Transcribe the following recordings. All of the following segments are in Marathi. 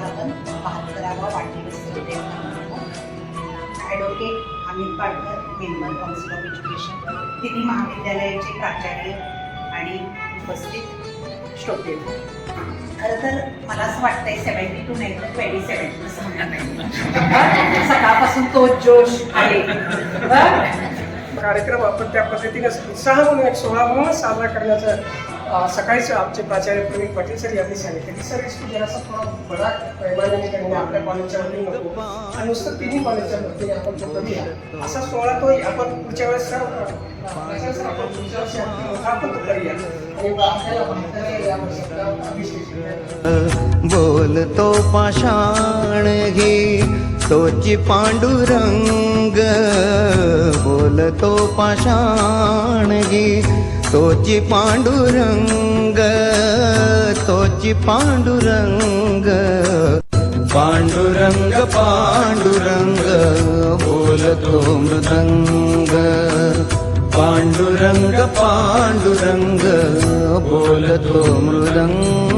त्यांचा आज बहात्तरावा वाढदिवस advocate Amit Patkar member council of education Delhi महाविद्यालयाचे प्राचार्य आणि उपस्थित श्रोते. खरं तर मला असं वाटतंय सेव्हन्टी टू नाही तर ट्वेंटी सेवन असं म्हणणं सकाळपासून तो जोश आहे. कार्यक्रम आपण त्या पद्धतीने उत्साह म्हणून एक सोहळा म्हणून साजरा करण्याचा सकाळीच आमचे प्राचार्य प्रवीण पाटील सर यांनी सांगितलं की सर इसको जरासा थोडा बडा पैमानाने करेंगे आपल्या कॉलेजच्या वतीने नको. आणि नुसतं तिन्ही कॉलेजच्या वतीने आपण तो करूया असा सोहळा तो आपण पुढच्या वेळेस सर प्राचार्य सर, आपण पुढच्या वर्षी आपण तो करूया. बोलतो पाषाण घे. तोची पांडुरंग बोलतो पाषाणगी. तोची पांडुरंग तोची पांडुरंग पांडुरंग पांडुरंग बोलतो मृदंग. पांडुरंग पांडुरंग बोलतो मृदंग.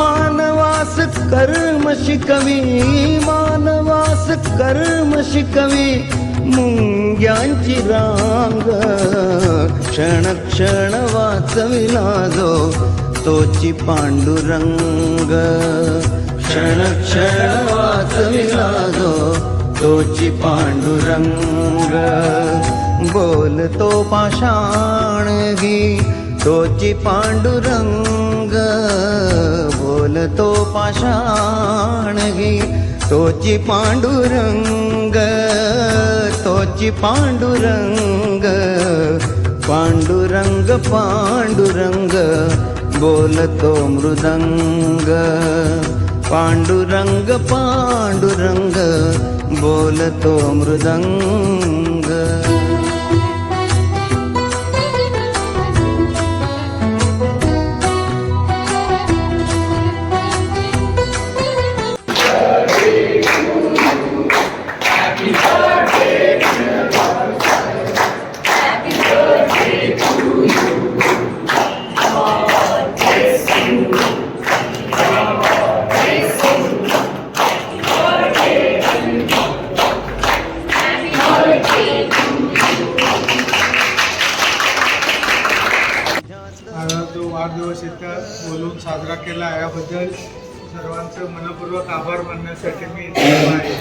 मानवास कर्म शिकवी मानवास कर्म शिकवी मुंग्यांची रांग क्षण क्षण वाचविला जो तोची पांडुरंग क्षण क्षण वाचविला जो तोची पांडुरंग. बोलतो पाषाणगी तोची पांडुरंग बोलतो पाषाणगी तोची पांडुरंग तोची पांडुरंग पांडुरंग पांडुरंग बोलतो मृदंग. पांडुरंग पांडुरंग बोलतो मृदंग. जो वाढदिवस इथं बोलून साजरा केला. याबद्दल सर्वांचं मनपूर्वक आभार मानण्यासाठी मी इथे आहे.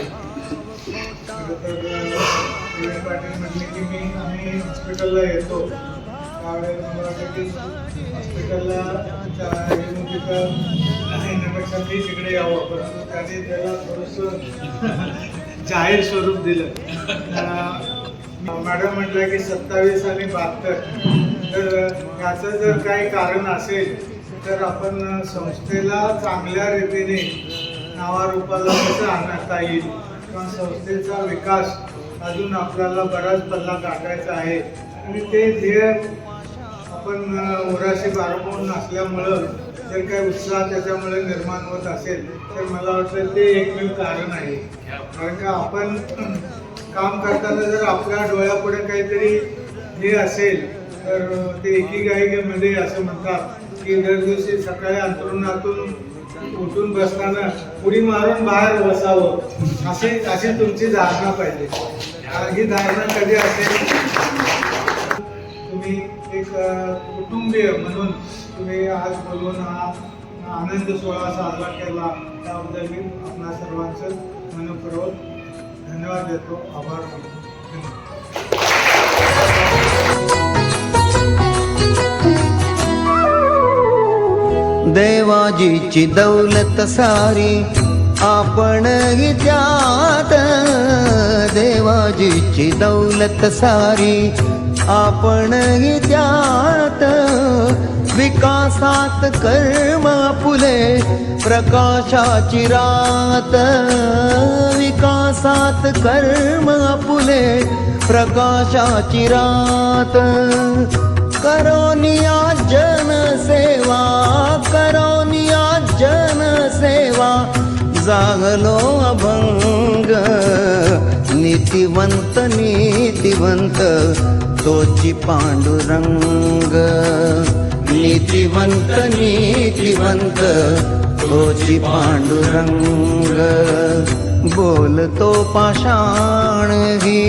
खरं पाटील म्हटले की मी आम्ही हॉस्पिटलला येतो. त्यावेळेस मला वाटतं की हॉस्पिटलला येण्यापेक्षा मी तिकडे यावं. परंतु त्याने त्याला थोडंसं जाहीर स्वरूप दिलं. मॅडम म्हटलं की सत्तावीस आणि बहात्तर. तर याचं जर काही कारण असेल तर आपण संस्थेला चांगल्या रीतीने नावारूपाला कसं आणता येईल? किंवा संस्थेचा विकास अजून आपल्याला बराच पल्ला गाठायचा आहे. आणि ते ध्येय आपण उराशी बारकून असल्यामुळं जर काही उत्साह त्याच्यामुळे निर्माण होत असेल तर मला वाटतं ते एकमेव कारण आहे. कारण का आपण काम करताना जर आपल्या डोळ्यापुढे काहीतरी हे असेल तर ते एकी गायिकेमध्ये असं म्हणतात की दर दिवशी सकाळी अंतरुणातून उठून बसताना उडी मारून बाहेर बसावं. अशी अशी तुमची धारणा पाहिजे. ही धारणा कधी असेल? तुम्ही एक कुटुंबीय म्हणून तुम्ही आज बोलून हा आनंद सोहळा साजरा केला. त्याबद्दल मी आपल्या सर्वांचं मनपूर्वक धन्यवाद देतो. आभार मानतो. देवाजीची दौलत सारी आपण त्यात. देवाजीची दौलत सारी आपण त्यात विकासात कर्म फुले प्रकाशाची रात. विकासात कर्म फुले प्रकाशाची रात. करोनिया जनसेवा करोनिया जनसेवा जागलो अभंग. नीतिवंत नीतिवंत तोची पांडुरंग. नीतिवंत नीतिवंत तोची पांडुरंग. बोलतो पाषाण ही.